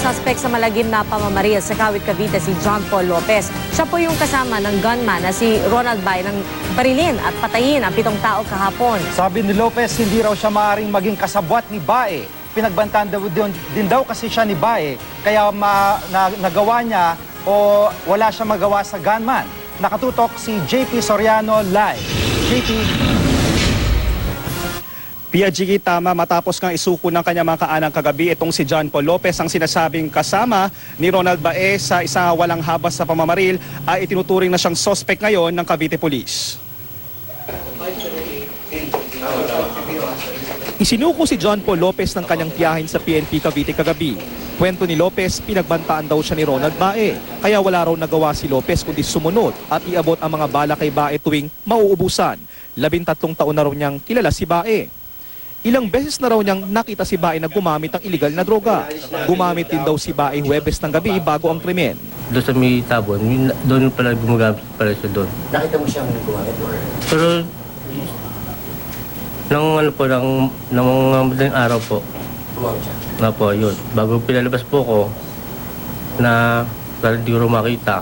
suspect sa malagim na pamamaril sa Kawit Cavite si John Paul Lopez. Siya po yung kasama ng gunman na si Ronald Bay ng barilin at patayin ang pitong tao kahapon. Sabi ni Lopez, hindi raw siya maaaring maging kasabwat ni Bae. Pinagbantaan daw din, din daw kasi siya ni Bae, kaya ma, na, nagawa niya o wala siya magawa sa gunman. Nakatutok si JP Soriano live. JP, PIGG tama matapos nga isuko ng kanyang mga kaanang kagabi itong si John Paul Lopez ang sinasabing kasama ni Ronald Bae sa isang walang habas sa pamamaril ay itinuturing na siyang suspect ngayon ng Cavite Police. Isinuko si John Paul Lopez ng kanyang tiyahin sa PNP Cavite kagabi. Kwento ni Lopez, pinagbantaan daw siya ni Ronald Bae. Kaya wala raw nagawa si Lopez kundi sumunod at iabot ang mga bala kay Bae tuwing mauubusan. Labintatlong taon na raw niyang kilala si Bae. Ilang beses na raw niyang nakita si Bae na gumamit ng illegal na droga. Gumamit din daw si Bae Huwebes ng gabi bago ang krimen. doon sa may tabon, doon pala gumagamit pala siya doon. Nakita mo siyang gumamit or Pero, nang ano po, nang, nang mga madaling araw po, gumamit siya? na po, yun. Bago pinalabas po ko, na dahil di ko makita,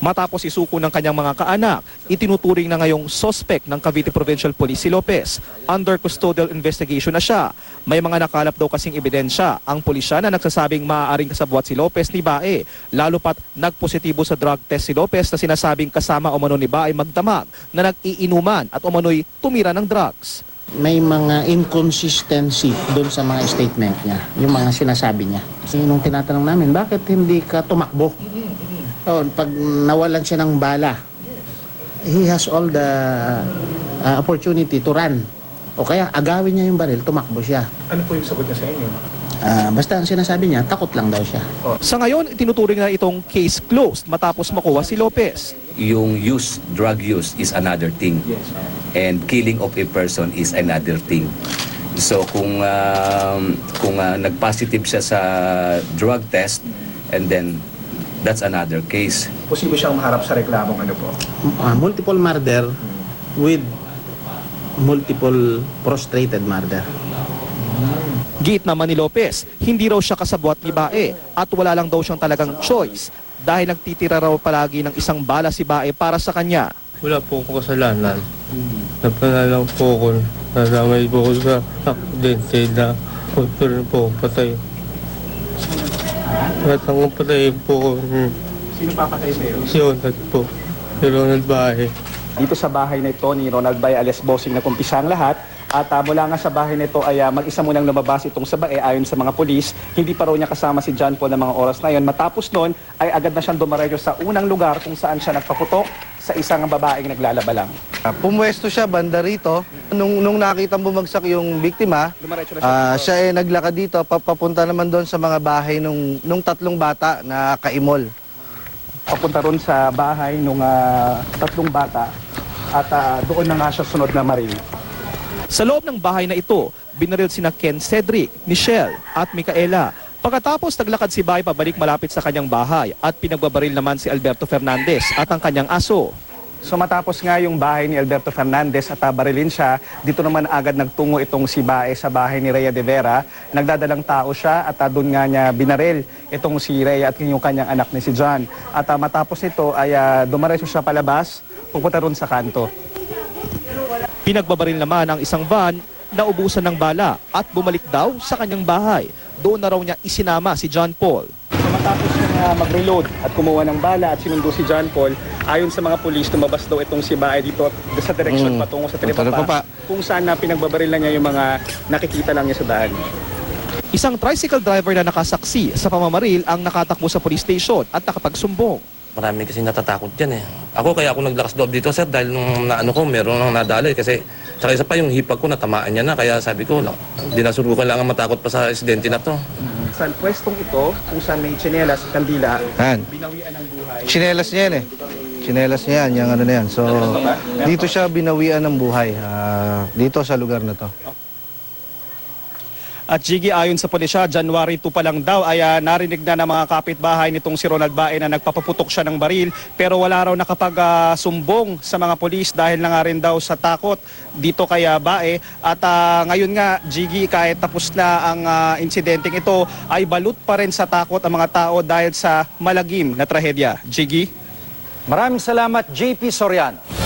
Matapos isuko ng kanyang mga kaanak, itinuturing na ngayong suspect ng Cavite Provincial Police si Lopez. Under custodial investigation na siya. May mga nakalap daw kasing ebidensya ang pulisya na nagsasabing maaaring kasabwat si Lopez ni Bae. Lalo pat nagpositibo sa drug test si Lopez na sinasabing kasama umano ni Bae magdamag na nag-iinuman at umano'y tumira ng drugs. may mga inconsistency doon sa mga statement niya, yung mga sinasabi niya. Nung tinatanong namin, bakit hindi ka tumakbo? Oh, pag nawalan siya ng bala, he has all the uh, opportunity to run. O kaya agawin niya yung baril, tumakbo siya. Ano po yung sagot niya sa inyo? Ah, basta ang sinasabi niya, takot lang daw siya. Sa ngayon, itinuturing na itong case closed matapos makuha si Lopez. yung use, drug use is another thing. And killing of a person is another thing. So kung um, kung uh, nag-positive siya sa drug test and then that's another case. Posible siyang maharap sa reklamong ano po? Ah, multiple murder with multiple prostrated murder. Git naman ni Lopez, hindi raw siya kasabwat ni Bae at wala lang daw siyang talagang choice dahil nagtitira raw palagi ng isang bala si Bae para sa kanya. wala po akong kasalanan. Napala lang po ako, nadamay po ako sa aksidente na pero po patay. At ang patay po ko, hmm, Sino papatay sa'yo? si Ronald po, si Ronald Bae. Dito sa bahay na ito ni Ronald Bae alias Bossing na kumpisa ang lahat at ah, mula nga sa bahay na ito ay ah, mag-isa munang lumabas itong sa bae ayon sa mga polis. Hindi pa raw niya kasama si John Paul ng mga oras na yon. Matapos noon ay agad na siyang dumaretso sa unang lugar kung saan siya nagpaputok sa isang babaeng naglalaba lang. Ah, Pumwesto siya banda rito. Nung, nung nakita bumagsak yung biktima, siya. ah, siya ay naglakad dito, papapunta naman doon sa mga bahay nung, nung tatlong bata na kaimol. papunta ron sa bahay ng tatlong bata at ah, doon na nga siya sunod na maril. Sa loob ng bahay na ito, binaril sina Ken Cedric, Michelle at Micaela. Pagkatapos naglakad si Bay pabalik malapit sa kanyang bahay at pinagbabaril naman si Alberto Fernandez at ang kanyang aso. So matapos nga yung bahay ni Alberto Fernandez at ah, barilin siya, dito naman agad nagtungo itong si Bae sa bahay ni Rhea de Vera. Nagdadalang tao siya at ah, doon nga niya binaril itong si Rhea at yung kanyang anak ni si John. At ah, matapos nito ay uh, dumaretso siya palabas, pupunta ron sa kanto. Pinagbabaril naman ang isang van na ubusan ng bala at bumalik daw sa kanyang bahay. Doon na raw niya isinama si John Paul. So matapos niya mag-reload at kumuha ng bala at sinundo si John Paul, ayon sa mga pulis, tumabas daw itong si Bae dito sa direksyon Mm. patungo sa Patungo Tripapa, pa. kung saan na pinagbabaril na niya yung mga nakikita lang niya sa daan. Isang tricycle driver na nakasaksi sa pamamaril ang nakatakbo sa police station at nakapagsumbong. Marami kasi natatakot dyan eh. Ako kaya ako naglakas loob dito sir dahil nung naano ko meron nang nadali kasi saka isa pa yung hipag ko natamaan niya na kaya sabi ko "Lak, di na siguro kailangan matakot pa sa aksidente na to. Sa pwestong ito, kung saan may tsinelas at kandila, Yan. binawian ng buhay. Chinelas niya yan eh. Chinelas niya yan, yung ano na yan. So, dito siya binawian ng buhay. ah, dito sa lugar na to. At Jiggy, ayon sa pulisya, January 2 pa lang daw ay ah, narinig na ng mga kapitbahay nitong si Ronald Bae na nagpapaputok siya ng baril pero wala raw nakapag-sumbong sa mga polis dahil na nga rin daw sa takot dito kay ah, Bae. At ah, ngayon nga, Jiggy, kahit tapos na ang ah, insidenteng ito, ay balut pa rin sa takot ang mga tao dahil sa malagim na trahedya. Jiggy? Maraming salamat, JP Soriano.